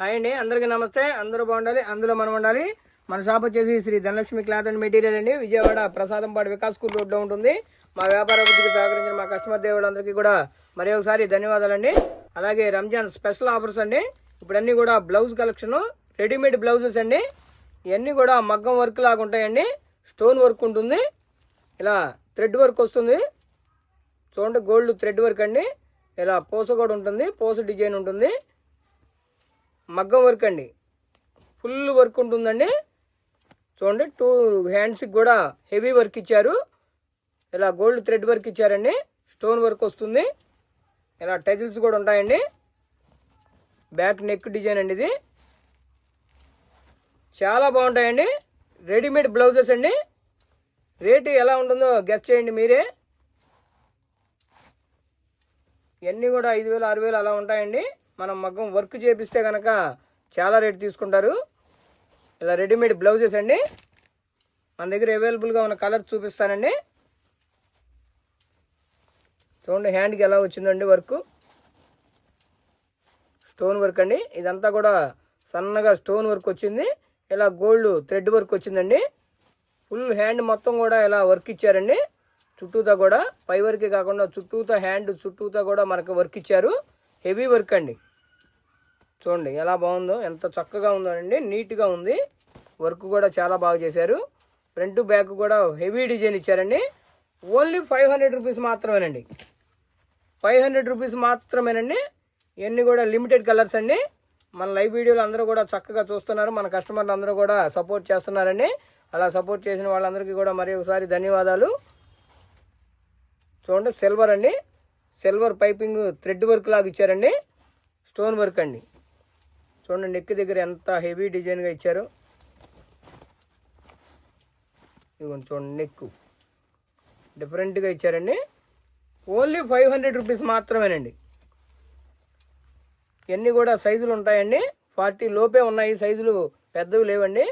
Hi అండి అందరికీ నమస్తే. అందరూ బాగుండాలి అందులో మనం ఉండాలి. మన షాప్ వచ్చేసి Shri Dhanalakshmi cloth and material అండి. విజయవాడ ప్రసాదంపాడు వికాస్ స్కూల్ రోడ్లో ఉంటుంది. మా వ్యాపార అభివృద్ధికి సహకరించిన మా కస్టమర్ దేవుళ్ళందరికీ కూడా మరి ఒకసారి ధన్యవాదాలండి అలాగే రంజాన్ స్పెషల్ ఆఫర్స్ అండి. ఇప్పుడు అన్నీ కూడా బ్లౌజ్ కలెక్షన్ రెడీమేడ్ బ్లౌజెస్ అండి. ఇవన్నీ కూడా మగ్గం వర్క్ లాగా ఉంటాయండి. స్టోన్ వర్క్ ఉంటుంది. ఇలా థ్రెడ్ వర్క్ వస్తుంది. చూడండి గోల్డ్ థ్రెడ్ వర్క్ అండి. ఇలా పూస కూడా ఉంటుంది. పూస డిజైన్ ఉంటుంది. మగ్గం వర్క్ అండి. ఫుల్ వర్క్ ఉంటుందండి. చూడండి టూ హ్యాండ్స్కి కూడా హెవీ వర్క్ ఇచ్చారు. ఇలా గోల్డ్ థ్రెడ్ వర్క్ ఇచ్చారండి. స్టోన్ వర్క్ వస్తుంది. ఇలా టజిల్స్ కూడా ఉంటాయండి. బ్యాక్ నెక్ డిజైన్ అండి ఇది. చాలా బాగుంటాయండి. రెడీమేడ్ బ్లౌజెస్ అండి. రేటు ఎలా ఉంటుందో గెస్ట్ చేయండి మీరే. ఇవన్నీ కూడా ఐదు వేలు ఆరు వేలు అలా ఉంటాయండి. మనం మగ్గం వర్క్ చేపిస్తే కనుక చాలా రేటు తీసుకుంటారు. ఇలా రెడీమేడ్ బ్లౌజెస్ అండి. మన దగ్గర అవైలబుల్గా ఉన్న కలర్ చూపిస్తానండి. చూడండి హ్యాండ్కి ఎలా వచ్చిందండి వర్క్ స్టోన్ వర్క్ అండి. ఇదంతా కూడా సన్నగా స్టోన్ వర్క్ వచ్చింది. ఇలా గోల్డ్ థ్రెడ్ వర్క్ వచ్చిందండి. ఫుల్ హ్యాండ్ మొత్తం కూడా ఇలా వర్క్ ఇచ్చారండి. చుట్టూతా కూడా పై వరకే కాకుండా చుట్టూతా హ్యాండ్ చుట్టూతా కూడా మనకు వర్క్ ఇచ్చారు. హెవీ వర్క్ అండి. చూడండి ఎలా బాగుందో ఎంత చక్కగా ఉందో అండి. నీట్గా ఉంది. వర్క్ కూడా చాలా బాగా చేశారు. ఫ్రంట్ బ్యాక్ కూడా హెవీ డిజైన్ ఇచ్చారండి. ఓన్లీ ఫైవ్ హండ్రెడ్ రూపీస్ మాత్రమేనండి. ఫైవ్ హండ్రెడ్ రూపీస్ మాత్రమేనండి. ఇవన్నీ కూడా లిమిటెడ్ కలర్స్ అండి. మన లైవ్ వీడియోలు అందరూ కూడా చక్కగా చూస్తున్నారు. మన కస్టమర్లు అందరూ కూడా సపోర్ట్ చేస్తున్నారండి. అలా సపోర్ట్ చేసిన వాళ్ళందరికీ కూడా మరి ఒకసారి ధన్యవాదాలు. చూడండి సిల్వర్ అండి. సిల్వర్ పైపింగ్ థ్రెడ్ వర్క్ లాగా ఇచ్చారండి. స్టోన్ వర్క్ అండి. చూడండి నెక్ దగ్గర ఎంత హెవీ డిజైన్గా ఇచ్చారు. ఇదిగోండి చూడండి నెక్ డిఫరెంట్గా ఇచ్చారండి. ఓన్లీ ఫైవ్ హండ్రెడ్ రూపీస్ మాత్రమేనండి. ఇవన్నీ కూడా సైజులు ఉంటాయండి. ఫార్టీ లోపే ఉన్నాయి సైజులు పెద్దవి లేవండి.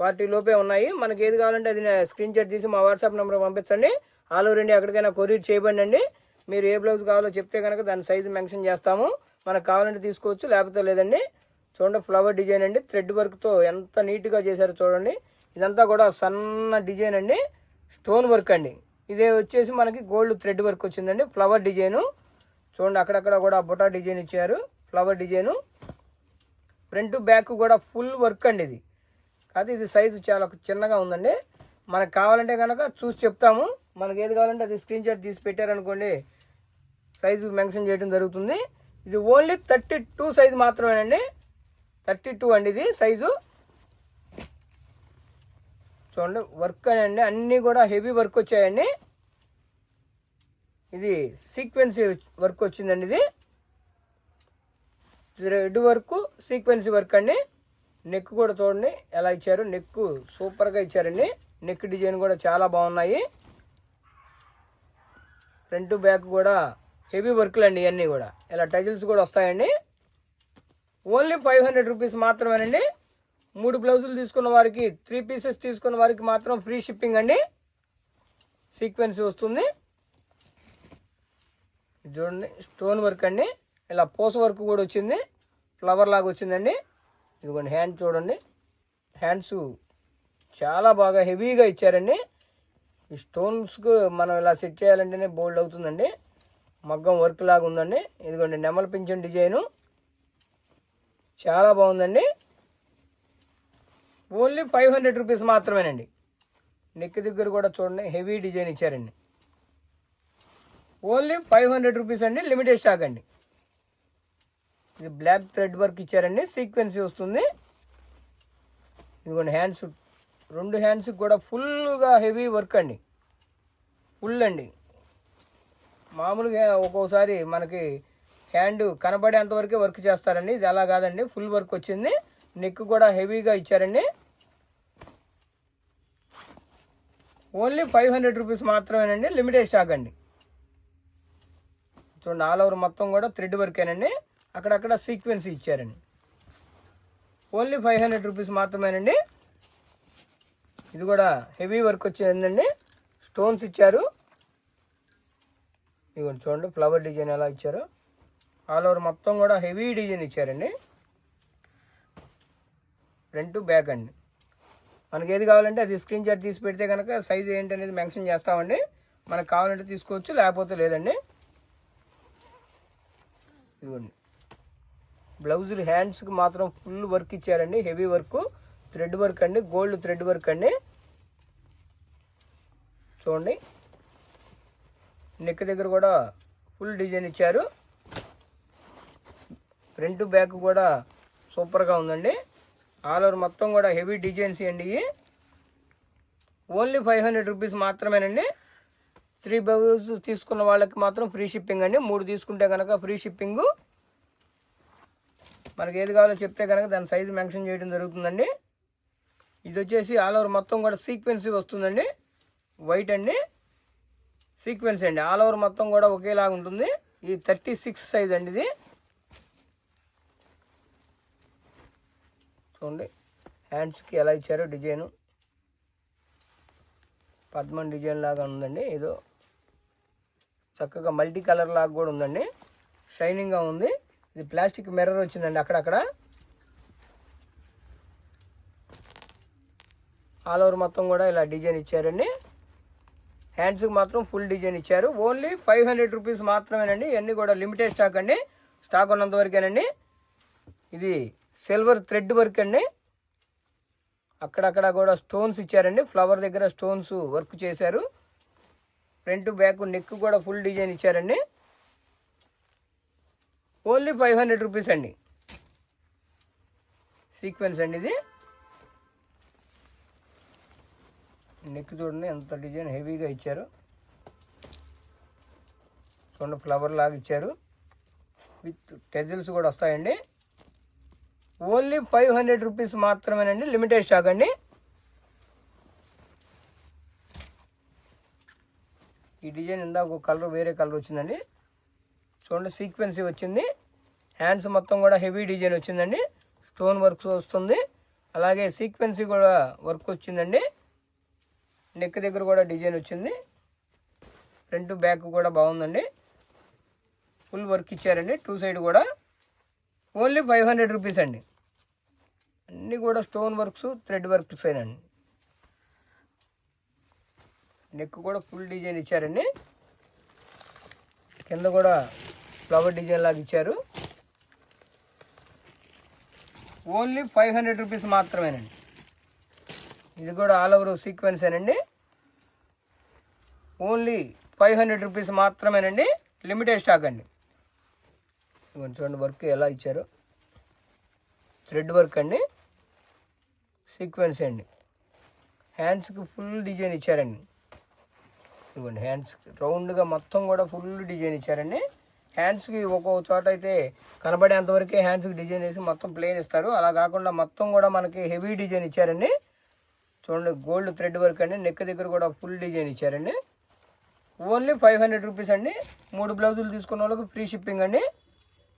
ఫార్టీ లోపే ఉన్నాయి. మనకి ఏది కావాలంటే అది స్క్రీన్ షాట్ తీసి మా వాట్సాప్ నెంబర్ పంపించండి. ఆల్ ఓవర్ ఇండియా ఎక్కడికైనా కొరియర్ చేయబండి అండి. మీరు ఏ బ్లౌజ్ కావాలో చెప్తే కనుక దాని సైజు మెన్షన్ చేస్తాము. మనకు కావాలంటే తీసుకోవచ్చు లేకపోతే లేదండి. చూడండి ఫ్లవర్ డిజైన్ అండి. థ్రెడ్ వర్క్తో ఎంత నీట్గా చేశారు చూడండి. ఇదంతా కూడా సన్న డిజైన్ అండి. స్టోన్ వర్క్ అండి. ఇదే వచ్చేసి మనకి గోల్డ్ థ్రెడ్ వర్క్ వచ్చిందండి. ఫ్లవర్ డిజైను చూడండి అక్కడక్కడ కూడా బుటా డిజైన్ ఇచ్చారు. ఫ్లవర్ డిజైను ఫ్రంట్ బ్యాక్ కూడా ఫుల్ వర్క్ అండి ఇది. కాదు ఇది సైజు చాలా చిన్నగా ఉందండి. మనకు కావాలంటే కనుక చూసి చెప్తాము. మనకి ఏది కావాలంటే అది స్క్రీన్ షాట్ తీసి పెట్టారనుకోండి సైజు మెన్షన్ చేయడం జరుగుతుంది. ఇది ఓన్లీ థర్టీ టూ సైజు మాత్రమేనండి. థర్టీ టూ అండి ఇది సైజు. చూడండి వర్క్ అండి అన్నీ కూడా హెవీ వర్క్ వచ్చాయండి. ఇది సీక్వెన్సీ వర్క్ వచ్చిందండి ఇది. రెడ్ వర్క్ సీక్వెన్సీ వర్క్ అండి. నెక్ కూడా చూడండి ఎలా ఇచ్చారు. నెక్ సూపర్గా ఇచ్చారండి. నెక్ డిజైన్ కూడా చాలా బాగున్నాయి. ఫ్రంట్ బ్యాక్ కూడా హెవీ వర్క్లు అండి ఇవన్నీ కూడా. ఇలా టైజిల్స్ కూడా వస్తాయండి. ఓన్లీ ఫైవ్ హండ్రెడ్ రూపీస్ మాత్రమేనండి. మూడు బ్లౌజులు తీసుకున్న వారికి త్రీ పీసెస్ తీసుకున్న వారికి మాత్రం ఫ్రీ షిప్పింగ్ అండి. సీక్వెన్స్ వస్తుంది. చూడండి స్టోన్ వర్క్ అండి. ఇలా పూస వర్క్ కూడా వచ్చింది. ఫ్లవర్ లాగా వచ్చిందండి. ఇదిగోండి హ్యాండ్ చూడండి. హ్యాండ్స్ చాలా బాగా హెవీగా ఇచ్చారండి. ఈ స్టోన్స్కు మనం ఇలా సెట్ చేయాలంటేనే బోల్డ్ అవుతుందండి. మగ్గం వర్క్ లాగా ఉందండి. ఇదిగోండి నెమల పింఛన్ డిజైను. చాలా బాగుందండి. ఓన్లీ ఫైవ్ హండ్రెడ్ రూపీస్ మాత్రమేనండి. నెక్ దగ్గర కూడా చూడండి హెవీ డిజైన్ ఇచ్చారండి. ఓన్లీ ఫైవ్ హండ్రెడ్ రూపీస్ అండి లిమిటెడ్ స్టాక్ అండి. ఇది బ్లాక్ థ్రెడ్ వర్క్ ఇచ్చారండి సీక్వెన్సీ వస్తుంది. ఇదిగోండి హ్యాండ్స్ రెండు హ్యాండ్స్కి కూడా ఫుల్గా హెవీ వర్క్ అండి. ఫుల్ అండి. మామూలుగా ఒక్కోసారి మనకి హ్యాండ్ కనబడేంత వరకే వర్క్ చేస్తారండి. ఇది అలా కాదండి. ఫుల్ వర్క్ వచ్చింది. నెక్ కూడా హెవీగా ఇచ్చారండి. ఓన్లీ ఫైవ్ హండ్రెడ్ రూపీస్ మాత్రమేనండి. లిమిటెడ్ స్టాక్ అండి. చూడండి ఆల్ ఓవర్ మొత్తం కూడా థ్రెడ్ వర్కేనండి. అక్కడక్కడ సీక్వెన్స్ ఇచ్చారండి. ఓన్లీ ఫైవ్ హండ్రెడ్ రూపీస్ మాత్రమేనండి. ఇది కూడా హెవీ వర్క్ వచ్చిందండి. స్టోన్స్ ఇచ్చారు. ఇదిగోండి చూడండి ఫ్లవర్ డిజైన్ ఎలా ఇచ్చారు. ఆల్ ఓవర్ మొత్తం కూడా హెవీ డిజైన్ ఇచ్చారండి. ఫ్రంట్ బ్యాక్ అండి. మనకి ఏది కావాలంటే అది స్క్రీన్ షాట్ తీసి పెడితే కనుక సైజ్ ఏంటి అనేది మెన్షన్ చేస్తామండి. మనకు కావాలంటే తీసుకోవచ్చు లేకపోతే లేదండి. ఇదిగోండి. బ్లౌజులు హ్యాండ్స్కి మాత్రం ఫుల్ వర్క్ ఇచ్చారండి. హెవీ వర్క్ థ్రెడ్ వర్క్ అండి. గోల్డ్ థ్రెడ్ వర్క్ అండి. చూడండి. నెక్ దగ్గర కూడా ఫుల్ డిజైన్ ఇచ్చారు. ఫ్రంట్ బ్యాక్ కూడా సూపర్గా ఉందండి. ఆల్ ఓవర్ మొత్తం కూడా హెవీ డిజైన్స్ అండి ఇవి. ఓన్లీ ఫైవ్ హండ్రెడ్ రూపీస్ మాత్రమేనండి. త్రీ బ్లౌజ్ తీసుకున్న వాళ్ళకి మాత్రం ఫ్రీ షిప్పింగ్ అండి. మూడు తీసుకుంటే కనుక ఫ్రీ షిప్పింగు మనకి ఏది కావాలో చెప్తే కనుక దాని సైజు మెన్షన్ చేయడం జరుగుతుందండి. ఇది వచ్చేసి ఆల్ ఓవర్ మొత్తం కూడా సీక్వెన్స్ వస్తుందండి. వైట్ అండి. సీక్వెన్స్ అండి. ఆల్ ఓవర్ మొత్తం కూడా ఒకేలాగా ఉంటుంది. ఇది థర్టీ సిక్స్ సైజ్ అండి ఇది. చూడండి. హ్యాండ్స్కి ఎలా ఇచ్చారో డిజైను. పద్మం డిజైన్ లాగా ఉందండి. ఏదో చక్కగా మల్టీ కలర్ లాగా కూడా ఉందండి. షైనింగ్గా ఉంది. ఇది ప్లాస్టిక్ మిర్రర్ వచ్చిందండి అక్కడక్కడ. ఆల్ ఓవర్ మొత్తం కూడా ఇలా డిజైన్ ఇచ్చారండి. హ్యాండ్స్కి మాత్రం ఫుల్ డిజైన్ ఇచ్చారు. ఓన్లీ ఫైవ్ హండ్రెడ్ రూపీస్ మాత్రమేనండి. ఇవన్నీ కూడా లిమిటెడ్ స్టాక్ అండి. స్టాక్ ఉన్నంత వరకేనండి. ఇది సిల్వర్ థ్రెడ్ వర్క్ అండి. అక్కడక్కడ కూడా స్టోన్స్ ఇచ్చారండి. ఫ్లవర్ దగ్గర స్టోన్స్ వర్క్ చేశారు. ఫ్రంట్ బ్యాక్ నెక్ కూడా ఫుల్ డిజైన్ ఇచ్చారండి. ఓన్లీ ఫైవ్ హండ్రెడ్ రూపీస్ అండి. సీక్వెన్స్ అండి ఇది. నెక్ చూడండి ఎంత డిజైన్ హెవీగా ఇచ్చారు. చూడండి ఫ్లవర్ లాగా ఇచ్చారు. విత్ టెజిల్స్ కూడా వస్తాయండి. ఓన్లీ ఫైవ్ హండ్రెడ్ రూపీస్ మాత్రమేనండి లిమిటెడ్ స్టాక్ అండి. ఈ డిజైన్ ఇందాక ఒక కలర్ వేరే కలర్ వచ్చిందండి. చూడండి సీక్వెన్సీ వచ్చింది. హ్యాండ్స్ మొత్తం కూడా హెవీ డిజైన్ వచ్చిందండి. స్టోన్ వర్క్ వస్తుంది. అలాగే సీక్వెన్సీ కూడా వర్క్ వచ్చిందండి. నెక్ దగ్గర కూడా డిజైన్ వచ్చింది. ఫ్రంట్ బ్యాక్ కూడా బాగుందండి. ఫుల్ వర్క్ ఇచ్చారండి టూ సైడ్ కూడా. ఓన్లీ ఫైవ్ హండ్రెడ్ రూపీస్ అండి. అన్నీ కూడా స్టోన్ వర్క్స్ థ్రెడ్ వర్క్స్ అండి నెక్ కూడా ఫుల్ డిజైన్ ఇచ్చారండి. కింద కూడా ఫ్లవర్ డిజైన్ లాగా ఇచ్చారు. ఓన్లీ ఫైవ్ హండ్రెడ్ రూపీస్ మాత్రమేనండి. ఇది కూడా ఆల్ ఓవర్ సీక్వెన్సేనండి ఓన్లీ ఫైవ్ హండ్రెడ్ రూపీస్ మాత్రమేనండి. లిమిటెడ్ స్టాక్ అండి. కొంచెం చూడండి వర్క్ ఎలా ఇచ్చారు. థ్రెడ్ వర్క్ అండి. సీక్వెన్స్ అండి. హ్యాండ్స్కి ఫుల్ డిజైన్ ఇచ్చారండి. ఇదిగోండి హ్యాండ్స్కి రౌండ్గా మొత్తం కూడా ఫుల్ డిజైన్ ఇచ్చారండి. హ్యాండ్స్కి ఒక్కొక్క చోట అయితే కనబడేంతవరకే హ్యాండ్స్కి డిజైన్ వేసి మొత్తం ప్లేన్ ఇస్తారు. అలా కాకుండా మొత్తం కూడా మనకి హెవీ డిజైన్ ఇచ్చారండి. చూడండి గోల్డ్ థ్రెడ్ వర్క్ అండి. నెక్ దగ్గర కూడా ఫుల్ డిజైన్ ఇచ్చారండి. ఓన్లీ ఫైవ్ హండ్రెడ్ రూపీస్ అండి. మూడు బ్లౌజులు తీసుకున్న వాళ్ళకి ఫ్రీ షిప్పింగ్ అండి.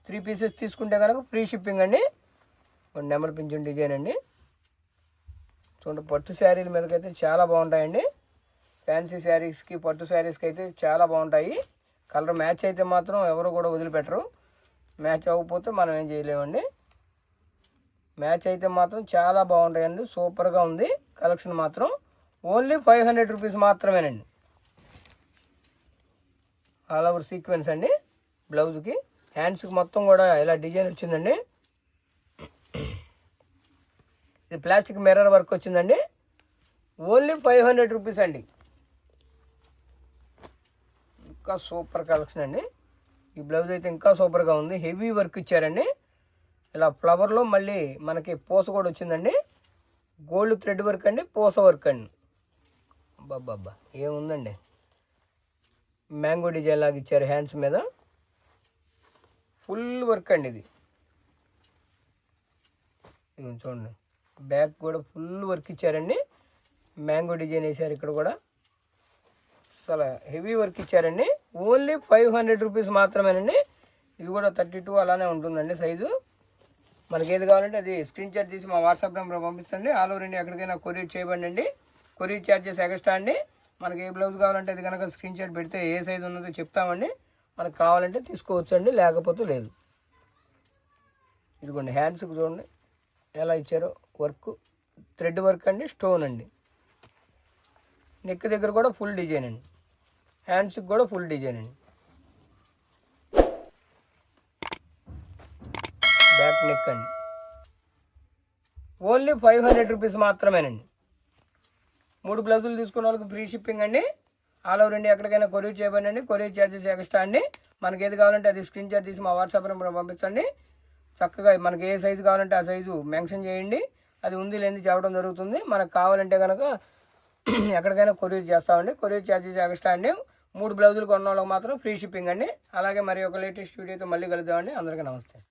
త్రీ పీసెస్ తీసుకుంటే కనుక ఫ్రీ షిప్పింగ్ అండి. నెమలి పింఛన్ డిజైన్ అండి. చూడండి పట్టు శారీల మీదకైతే చాలా బాగుంటాయండి. ఫ్యాన్సీ శారీస్కి పట్టు శారీస్కి అయితే చాలా బాగుంటాయి. కలర్ మ్యాచ్ అయితే మాత్రం ఎవరు కూడా వదిలిపెట్టరు. మ్యాచ్ అవ్వకపోతే మనం ఏం చేయలేమండి. మ్యాచ్ అయితే మాత్రం చాలా బాగుంటాయండి. సూపర్గా ఉంది కలెక్షన్ మాత్రం. ఓన్లీ ఫైవ్ హండ్రెడ్ రూపీస్ మాత్రమేనండి. ఆల్ ఓవర్ సీక్వెన్స్ అండి. బ్లౌజ్కి హ్యాండ్స్కి మొత్తం కూడా ఇలా డిజైన్ వచ్చిందండి. ఇది ప్లాస్టిక్ మిర్రర్ వర్క్ వచ్చిందండి. ఓన్లీ ఫైవ్ హండ్రెడ్ రూపీస్ అండి. ఇంకా సూపర్ కలెక్షన్ అండి. ఈ బ్లౌజ్ అయితే ఇంకా సూపర్గా ఉంది. హెవీ వర్క్ ఇచ్చారండి. ఇలా ఫ్లవర్లో మళ్ళీ మనకి పూస కూడా వచ్చిందండి. గోల్డ్ థ్రెడ్ వర్క్ అండి పూస వర్క్ అండి. అబ్బాబ్బా ఏముందండి? మ్యాంగో డిజైన్ లాగా ఇచ్చారు హ్యాండ్స్ మీద. ఫుల్ వర్క్ అండి ఇది. చూడండి. బ్యాక్ కూడా ఫుల్ వర్క్ ఇచ్చారండి. మ్యాంగో డిజైన్ వేసారు ఇక్కడ కూడా. అసలు హెవీ వర్క్ ఇచ్చారండి. ఓన్లీ ఫైవ్ హండ్రెడ్ రూపీస్ మాత్రమేనండి. ఇది కూడా థర్టీ టూ అలానే ఉంటుందండి సైజు. మనకి ఏది కావాలంటే అది స్క్రీన్ షాట్ తీసి మా వాట్సాప్ నెంబర్ పంపించండి. ఆల్ ఓవర్ ఇండియా ఎక్కడికైనా కొరియర్ చేయబండి అండి కొరియర్ ఛార్జెస్ ఎక్స్ట్రా అండి. మనకి ఏ బ్లౌజ్ కావాలంటే అది కనుక స్క్రీన్ షాట్ పెడితే ఏ సైజు ఉన్నదో చెప్తామండి. మనకు కావాలంటే తీసుకోవచ్చు అండి లేకపోతే లేదు. ఇదిగోండి హ్యాండ్స్కి చూడండి. ఎలా ఇచ్చారో వర్క్ థ్రెడ్ వర్క్ అండి స్టోన్ అండి. నెక్ దగ్గర కూడా ఫుల్ డిజైన్ అండి. హ్యాండ్స్కి కూడా ఫుల్ డిజైన్ అండి. బ్యాక్ నెక్ అండి. ఓన్లీ ఫైవ్ హండ్రెడ్ రూపీస్ మాత్రమేనండి. మూడు బ్లౌజులు తీసుకున్న వాళ్ళకి ఫ్రీ షిప్పింగ్ అండి. ఆల్ ఓవర్ ఇండియా ఎక్కడికైనా కొరియర్ చేయబడి కొరియర్ ఛార్జెస్ ఎక్స్ట్రా అండి. మనకి ఏది కావాలంటే అది స్క్రీన్ షాట్ తీసి మా వాట్సాప్ నెంబర్ పంపించండి. చక్కగా మనకి ఏ సైజు కావాలంటే ఆ సైజు మెన్షన్ చేయండి. అది ఉంది లేనిది చెప్పడం జరుగుతుంది. మనకు కావాలంటే కనుక ఎక్కడికైనా కొరియర్ చేస్తామండి. కొరియర్ ఛార్జెస్ ఎక్స్ట్రా అండి. మూడు బ్లౌజులు కొన్న వాళ్ళకి మాత్రం ఫ్రీ షిప్పింగ్ అండి. అలాగే మరి ఒక లేటెస్ట్ వీడియోతో మళ్ళీ కలుద్దామండి. అందరికీ నమస్తే.